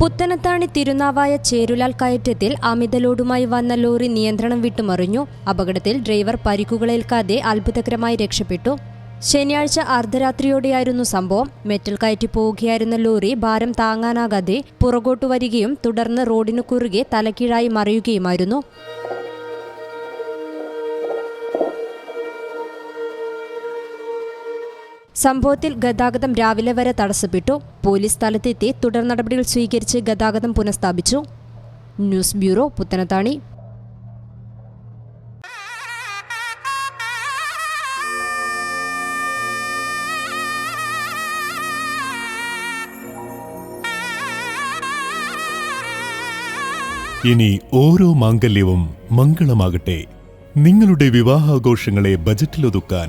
പുത്തനത്താണി തിരുനാവായ ചേരുലാൽ കയറ്റത്തിൽ അമിതലോഡുമായി വന്ന ലോറി നിയന്ത്രണം വിട്ടുമറിഞ്ഞു. അപകടത്തിൽ ഡ്രൈവർ പരിക്കുകളേൽക്കാതെ അത്ഭുതകരമായി രക്ഷപ്പെട്ടു. ശനിയാഴ്ച അർദ്ധരാത്രിയോടെയായിരുന്നു സംഭവം. മെറ്റൽ കയറ്റി പോവുകയായിരുന്ന ലോറി ഭാരം താങ്ങാനാകാതെ പുറകോട്ടു വരികയും തുടർന്ന് റോഡിനു കുറുകെ തലക്കീഴായി മറിയുകയുമായിരുന്നു. സംഭവത്തിൽ ഗതാഗതം രാവിലെ വരെ തടസ്സപ്പെട്ടു. പോലീസ് സ്ഥലത്തെത്തി തുടർ നടപടികൾ സ്വീകരിച്ച് ഗതാഗതം പുനഃസ്ഥാപിച്ചു. News bureau Puthanathani. ഇനി ഓരോ മാംഗല്യവും മംഗളമാകട്ടെ. നിങ്ങളുടെ വിവാഹാഘോഷങ്ങളെ ബജറ്റിലൊതുക്കാൻ